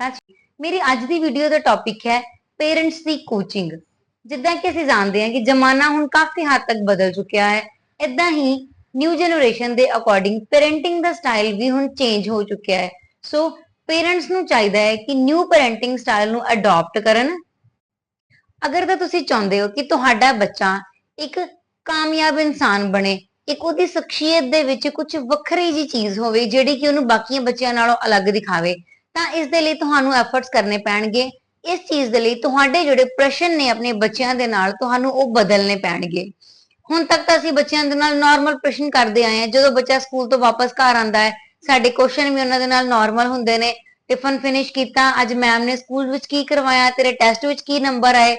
ਸੱਚ ਮੇਰੀ ਅੱਜ ਦੀ ਵੀਡੀਓ ਦਾ ਟੌਪਿਕ ਹੈ ਪੇਰੈਂਟਸ ਦੀ ਕੋਚਿੰਗ ਜਿੱਦਾਂ ਕਿ ਅਸੀਂ ਜਾਣਦੇ ਹਾਂ ਕਿ ਜ਼ਮਾਨਾ ਹੁਣ ਕਾਫੀ ਹੱਦ ਤੱਕ ਬਦਲ ਚੁੱਕਿਆ ਹੈ। ਇਦਾਂ ਹੀ ਨਿਊ ਜਨਰੇਸ਼ਨ ਦੇ ਅਕੋਰਡਿੰਗ ਪੈਰੈਂਟਿੰਗ ਦਾ ਸਟਾਈਲ ਵੀ ਹੁਣ ਚੇਂਜ ਹੋ ਚੁੱਕਿਆ ਹੈ। ਸੋ ਪੇਰੈਂਟਸ ਨੂੰ ਚਾਹੀਦਾ ਹੈ ਕਿ ਨਿਊ ਪੇਰੈਂਟਿੰਗ ਸਟਾਈਲ ਨੂੰ ਅਡਾਪਟ ਕਰਨ। ਅਗਰ ਤਾਂ ਤੁਸੀਂ ਚਾਹੁੰਦੇ ਹੋ ਕਿ ਤੁਹਾਡਾ ਬੱਚਾ ਇੱਕ ਕਾਮਯਾਬ ਇਨਸਾਨ ਬਣੇ, ਇੱਕ ਉਹਦੀ ਸ਼ਖਸੀਅਤ ਦੇ ਵਿੱਚ ਕੁਝ ਵੱਖਰੀ ਜੀ ਚੀਜ਼ ਹੋਵੇ, ਜਿਹੜੀ ਕਿ ਉਹਨੂੰ ਬਾਕੀਆਂ ਬੱਚਿਆਂ ਨਾਲੋਂ ਅਲੱਗ ਦਿਖਾਵੇ ਤਾਂ ਇਸ ਦੇ ਲਈ ਤੁਹਾਨੂੰ ਐਫਰਟਸ ਕਰਨੇ ਪੈਣਗੇ। ਇਸ ਚੀਜ਼ ਦੇ ਲਈ ਤੁਹਾਡੇ ਜਿਹੜੇ ਪ੍ਰਸ਼ਨ ਨੇ ਆਪਣੇ ਬੱਚਿਆਂ ਦੇ ਨਾਲ, ਤੁਹਾਨੂੰ ਉਹ ਬਦਲਨੇ ਪੈਣਗੇ। ਹੁਣ ਤੱਕ ਤਾਂ ਅਸੀਂ ਬੱਚਿਆਂ ਦੇ ਨਾਲ ਨਾਰਮਲ ਪ੍ਰਸ਼ਨ ਕਰਦੇ ਆਏ ਹਾਂ। ਜਦੋਂ ਬੱਚਾ ਸਕੂਲ ਤੋਂ ਵਾਪਸ ਘਰ ਆਂਦਾ ਹੈ, ਸਾਡੇ ਕੁਐਸਚਨ ਵੀ ਉਹਨਾਂ ਦੇ ਨਾਲ ਨਾਰਮਲ ਹੁੰਦੇ ਨੇ। ਟਿਫਨ ਫਿਨਿਸ਼ ਕੀਤਾ, ਅੱਜ ਮੈਮ ਨੇ ਸਕੂਲ ਵਿੱਚ ਕੀ ਕਰਵਾਇਆ, ਤੇਰੇ ਟੈਸਟ ਵਿੱਚ ਕੀ ਨੰਬਰ ਆਏ?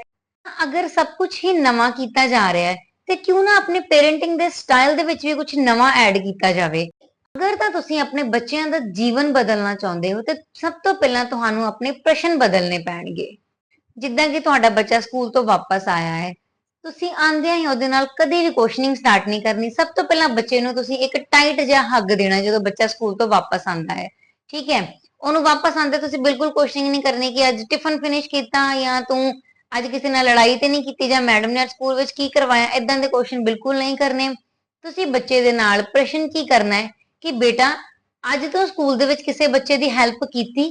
ਅਗਰ ਸਭ ਕੁਝ ਹੀ ਨਵਾਂ ਕੀਤਾ ਜਾ ਰਿਹਾ ਹੈ, ਤੇ ਕਿਉਂ ਨਾ ਆਪਣੇ ਪੇਰੈਂਟਿੰਗ ਦੇ ਸਟਾਈਲ ਦੇ ਵਿੱਚ ਵੀ ਕੁਝ ਨਵਾਂ ਐਡ ਕੀਤਾ ਜਾਵੇ। ਅਗਰ ਤਾਂ ਤੁਸੀਂ ਆਪਣੇ ਬੱਚਿਆਂ ਦਾ ਜੀਵਨ ਬਦਲਣਾ ਚਾਹੁੰਦੇ ਹੋ, ਤੇ ਸਭ ਤੋਂ ਪਹਿਲਾਂ ਤੁਹਾਨੂੰ ਆਪਣੇ ਪ੍ਰਸ਼ਨ ਬਦਲਨੇ ਪੈਣਗੇ। ਜਿੱਦਾਂ ਕਿ ਤੁਹਾਡਾ ਬੱਚਾ ਸਕੂਲ ਤੋਂ ਵਾਪਸ ਆਇਆ ਹੈ, ਤੁਸੀਂ ਆਂਦਿਆਂ ਹੀ ਉਹਦੇ ਨਾਲ ਕਦੇ ਵੀ ਕੁਐਸਚਨਿੰਗ ਸਟਾਰਟ ਨਹੀਂ ਕਰਨੀ। ਸਭ ਤੋਂ ਪਹਿਲਾਂ ਬੱਚੇ ਨੂੰ ਤੁਸੀਂ ਇੱਕ ਟਾਈਟ ਜਿਹਾ ਹੱਗ ਦੇਣਾ ਜਦੋਂ ਬੱਚਾ ਸਕੂਲ ਤੋਂ ਵਾਪਸ ਆਂਦਾ ਹੈ। ਠੀਕ ਹੈ? ਉਹਨੂੰ ਵਾਪਸ ਆਂਦੇ ਤੁਸੀਂ ਬਿਲਕੁਲ ਕੁਐਸਚਨਿੰਗ ਨਹੀਂ ਕਰਨੀ ਕਿ ਅੱਜ ਟਿਫਨ ਫਿਨਿਸ਼ ਕੀਤਾ ਜਾਂ ਤੂੰ ਅੱਜ ਕਿਸੇ ਨਾਲ ਲੜਾਈ ਤੇ ਨਹੀਂ ਕੀਤੀ ਜਾਂ ਮੈਡਮ ਨੇ ਅੱਜ ਸਕੂਲ ਵਿੱਚ ਕੀ ਕਰਵਾਇਆ? ਇਦਾਂ ਦੇ ਕੁਐਸਚਨ ਬਿਲਕੁਲ ਨਹੀਂ ਕਰਨੇ। ਤੁਸੀਂ ਬੱਚੇ ਦੇ ਨਾਲ ਪ੍ਰਸ਼ਨ ਕੀ ਕਰਨਾ ਹੈ? ਕਿ ਬੇਟਾ, ਅੱਜ ਤੋਂ ਸਕੂਲ ਦੇ ਵਿੱਚ ਕਿਸੇ ਬੱਚੇ ਦੀ ਹੈਲਪ ਕੀਤੀ?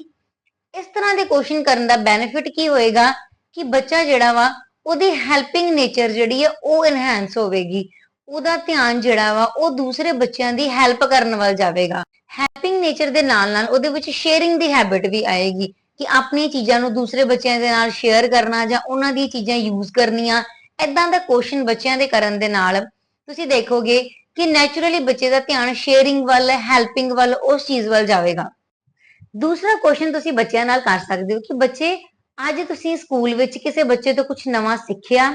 ਇਸ ਤਰ੍ਹਾਂ ਦੇ ਕੁਐਸਚਨ ਕਰਨ ਦਾ ਬੈਨੀਫਿਟ ਕੀ ਹੋਏਗਾ ਕਿ ਬੱਚਾ ਜਿਹੜਾ ਵਾ, ਉਹਦੀ ਹੈਲਪਿੰਗ ਨੇਚਰ ਜਿਹੜੀ ਹੈ ਉਹ ਇਨਹੈਂਸ ਹੋਵੇਗੀ। ਉਹਦਾ ਧਿਆਨ ਜਿਹੜਾ ਵਾ, ਉਹ ਦੂਸਰੇ ਬੱਚਿਆਂ ਦੀ ਹੈਲਪ ਕਰਨ ਵੱਲ ਜਾਵੇਗਾ। ਹੈਲਪਿੰਗ ਨੇਚਰ ਦੇ ਨਾਲ ਨਾਲ ਉਹਦੇ ਵਿੱਚ ਸ਼ੇਅਰਿੰਗ ਦੀ ਹੈਬਿਟ ਵੀ ਆਏਗੀ ਕਿ ਆਪਣੀ ਚੀਜ਼ਾਂ ਨੂੰ ਦੂਸਰੇ ਬੱਚਿਆਂ ਦੇ ਨਾਲ ਸ਼ੇਅਰ ਕਰਨਾ ਜਾਂ ਉਹਨਾਂ ਦੀ ਚੀਜ਼ਾਂ ਯੂਜ਼ ਕਰਨੀਆਂ। ਇਦਾਂ ਦਾ ਕੁਐਸਚਨ ਬੱਚਿਆਂ ਦੇ ਕਰਨ ਦੇ ਨਾਲ ਤੁਸੀਂ ਦੇਖੋਗੇ ਕਿ ਨੇਚਰਲੀ ਬੱਚੇ ਦਾ ਧਿਆਨ ਸ਼ੇਅਰਿੰਗ ਵੱਲ ਹੈਲਪਿੰਗ ਵੱਲ, ਉਸ ਚੀਜ਼ ਵੱਲ ਜਾਵੇਗਾ। ਦੂਸਰਾ ਕੁਐਸਚਨ ਤੁਸੀਂ ਬੱਚਿਆਂ ਨਾਲ ਕਰ ਸਕਦੇ ਹੋ ਕਿ ਬੱਚੇ, ਅੱਜ ਤੁਸੀਂ ਸਕੂਲ ਵਿੱਚ ਕਿਸੇ ਬੱਚੇ ਤੋਂ ਕੁਝ ਨਵਾਂ ਸਿੱਖਿਆ?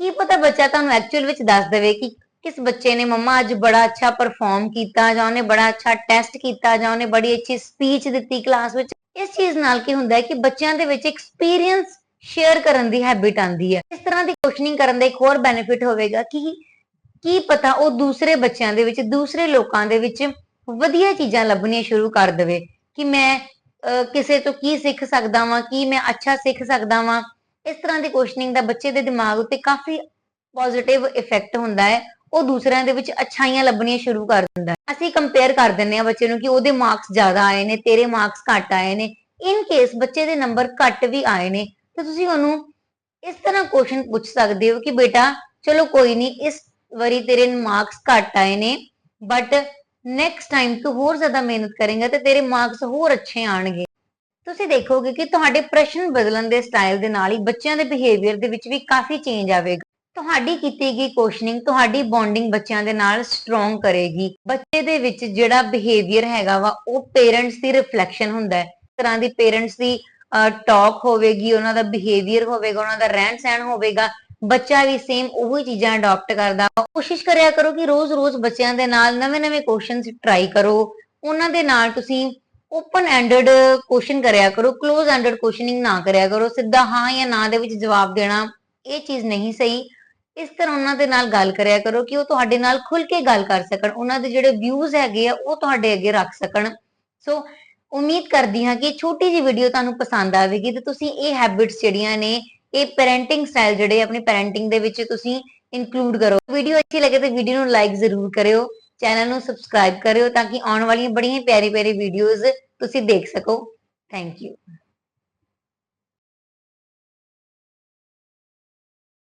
ਕੀ ਪਤਾ ਬੱਚਾ ਤੁਹਾਨੂੰ ਐਕਚੁਅਲ ਵਿੱਚ ਦੱਸ ਦੇਵੇ ਕਿ ਕਿਸ ਬੱਚੇ ਨੇ ਮੰਮਾ ਅੱਜ ਬੜਾ ਅੱਛਾ ਪਰਫਾਰਮ ਕੀਤਾ, ਜਾਂ ਉਹਨੇ ਬੜਾ ਅੱਛਾ ਟੈਸਟ ਕੀਤਾ, ਜਾਂ ਉਹਨੇ ਬੜੀ ਅੱਛੀ ਸਪੀਚ ਦਿੱਤੀ ਕਲਾਸ ਵਿੱਚ? ਇਸ ਚੀਜ਼ ਨਾਲ ਕੀ ਹੁੰਦਾ ਹੈ ਕਿ ਬੱਚਿਆਂ ਦੇ ਵਿੱਚ ਐਕਸਪੀਰੀਅੰਸ ਸ਼ੇਅਰ ਕਰਨ ਦੀ ਹੈਬਿਟ ਆਂਦੀ ਹੈ। ਇਸ ਤਰ੍ਹਾਂ ਦੀ ਕੁਐਸਚਨਿੰਗ ਕਰਨ ਦਾ ਇੱਕ ਹੋਰ ਬੈਨੀਫਿਟ ਹੋਵੇਗਾ ਕਿ ਕੀ ਪਤਾ ਉਹ ਦੂਸਰੇ ਬੱਚਿਆਂ ਦੇ ਵਿੱਚ, ਦੂਸਰੇ ਲੋਕਾਂ ਦੇ ਵਿੱਚ ਵਧੀਆ ਚੀਜ਼ਾਂ ਲੱਭਣੀਆਂ ਸ਼ੁਰੂ ਕਰ ਦੇਵੇ ਕਿ ਮੈਂ ਕਿਸੇ ਤੋਂ ਕੀ ਸਿੱਖ ਸਕਦਾ ਵਾਂ, ਕੀ ਮੈਂ ਅੱਛਾ ਸਿੱਖ ਸਕਦਾ ਵਾਂ। ਇਸ ਤਰ੍ਹਾਂ ਦੀ ਕੁਐਸਚਨਿੰਗ ਦਾ ਬੱਚੇ ਦੇ ਦਿਮਾਗ ਉੱਤੇ ਕਾਫੀ ਪੋਜ਼ਿਟਿਵ ਇਫੈਕਟ ਹੁੰਦਾ ਹੈ। ਉਹ ਦੂਸਰਿਆਂ ਦੇ ਵਿੱਚ ਅੱਛਾਈਆਂ ਲੱਭਣੀਆਂ ਸ਼ੁਰੂ ਕਰ ਦਿੰਦਾ ਅਸੀਂ ਕੰਪੇਅਰ ਕਰ ਦਿੰਦੇ ਆ ਬੱਚੇ ਨੂੰ ਕਿ ਉਹਦੇ ਮਾਰਕਸ ਜ਼ਿਆਦਾ ਆਏ ਨੇ, ਤੇਰੇ ਮਾਰਕਸ ਘੱਟ ਆਏ ਨੇ। ਇਨ ਕੇਸ ਬੱਚੇ ਦੇ ਨੰਬਰ ਘੱਟ ਵੀ ਆਏ ਨੇ, ਤੇ ਤੁਸੀਂ ਉਹਨੂੰ ਇਸ ਤਰ੍ਹਾਂ ਕੁਐਸਚਨ ਪੁੱਛ ਸਕਦੇ ਹੋ ਕਿ ਬੇਟਾ, ਚਲੋ ਕੋਈ ਨਹੀਂ, ਇਸ ਵਾਰੀ ਤੇਰੇ ਮਾਰਕਸ ਘੱਟ ਆਏ ਨੇ ਬਟ ਨੈਕਸਟ ਟਾਈਮ ਤੂੰ ਹੋਰ ਜ਼ਿਆਦਾ ਮਿਹਨਤ ਕਰੇਂਗਾ ਤੇ ਤੇਰੇ ਮਾਰਕਸ ਹੋਰ ਅੱਛੇ ਆਣਗੇ ਤੁਸੀਂ ਦੇਖੋਗੇ ਕਿ ਤੁਹਾਡੇ ਪ੍ਰਸ਼ਨ ਬਦਲਣ ਦੇ ਸਟਾਈਲ ਦੇ ਨਾਲ ਹੀ ਬੱਚਿਆਂ ਦੇ ਬਿਹੇਵੀਅਰ ਦੇ ਵਿੱਚ ਵੀ ਕਾਫੀ ਚੇਂਜ ਆਵੇਗਾ। ਤੁਹਾਡੀ ਕੀਤੀ ਗਈ ਕੁਐਸਚਨਿੰਗ ਤੁਹਾਡੀ ਬੌਂਡਿੰਗ ਬੱਚਿਆਂ ਦੇ ਨਾਲ ਸਟਰੋਂਗ ਕਰੇਗੀ। ਬੱਚੇ ਦੇ ਵਿੱਚ ਜਿਹੜਾ ਬਿਹੇਵੀਅਰ ਹੈਗਾ ਵਾ, ਉਹ ਪੇਰੈਂਟਸ ਦੀ ਰਿਫਲੈਕਸ਼ਨ ਹੁੰਦਾ ਹੈ। ਤਰ੍ਹਾਂ ਦੀ ਪੇਰੈਂਟਸ ਦੀ ਟਾਕ ਹੋਵੇਗੀ, ਉਹਨਾਂ ਦਾ ਬਿਹੇਵੀਅਰ ਹੋਵੇਗਾ, ਉਹਨਾਂ ਦਾ ਰਹਿਣ ਸਹਿਣ ਹੋਵੇਗਾ ਬੱਚਾ ਵੀ ਸੇਮ ਉਹੀ ਚੀਜ਼ਾਂ ਅਡਾਪਟ ਕਰਦਾ। ਕੋਸ਼ਿਸ਼ ਕਰਿਆ ਕਰੋ ਕਿ ਰੋਜ਼-ਰੋਜ਼ ਬੱਚਿਆਂ ਦੇ ਨਾਲ ਨਵੇਂ-ਨਵੇਂ ਕੁਐਸਚਨਸ ਟਰਾਈ ਕਰੋ। ਉਹਨਾਂ ਦੇ ਨਾਲ ਤੁਸੀਂ ਓਪਨ ਐਂਡਡ ਕੁਐਸਚਨ ਕਰਿਆ ਕਰੋ ক্লোਜ਼ ਐਂਡਡ ਕੁਐਸਚਨਿੰਗ ਨਾ ਕਰਿਆ ਕਰੋ। ਸਿੱਧਾ ਹਾਂ ਜਾਂ ਨਾ ਦੇ ਵਿੱਚ ਜਵਾਬ ਦੇਣਾ ਇਹ ਚੀਜ਼ ਨਹੀਂ ਸਹੀ। ਇਸ ਤਰ੍ਹਾਂ ਉਹਨਾਂ ਦੇ ਨਾਲ ਗੱਲ ਕਰਿਆ ਕਰੋ ਕਿ ਉਹ ਤੁਹਾਡੇ ਨਾਲ ਖੁੱਲ ਕੇ ਗੱਲ ਕਰ ਸਕਣ। ਉਹਨਾਂ ਦੇ ਜਿਹੜੇ ਵਿਊਜ਼ ਹੈਗੇ ਆ, ਉਹ ਤੁਹਾਡੇ ਅੱਗੇ ਰੱਖ ਸਕਣ। ਸੋ ਉਮੀਦ ਕਰਦੀ ਹਾਂ ਕਿ ਛੋਟੀ ਜਿਹੀ ਵੀਡੀਓ ਤੁਹਾਨੂੰ ਪਸੰਦ ਆਵੇਗੀ ਤੇ ਤੁਸੀਂ ਇਹ ਹੈਬਿਟਸ ਜਿਹੜੀਆਂ ਨੇ ਇਹ ਪੈਰੈਂਟਿੰਗ ਸਟਾਈਲ ਜਿਹੜੇ ਆਪਣੀ ਪੈਰੈਂਟਿੰਗ ਦੇ ਵਿੱਚ ਤੁਸੀਂ ਇਨਕਲੂਡ ਕਰੋ। ਵੀਡੀਓ ਅੱਛੀ ਲੱਗੇ ਤਾਂ ਵੀਡੀਓ ਨੂੰ ਲਾਈਕ ਜ਼ਰੂਰ ਕਰਿਓ ਚੈਨਲ ਨੂੰ ਸਬਸਕ੍ਰਾਈਬ ਕਰਿਓ ਤਾਂ ਕਿ ਆਉਣ ਵਾਲੀਆਂ ਬੜੀਆਂ ਪਿਆਰੀ ਪਿਆਰੀ ਵੀਡੀਓਜ਼ ਤੁਸੀਂ ਦੇਖ ਸਕੋ। Thank you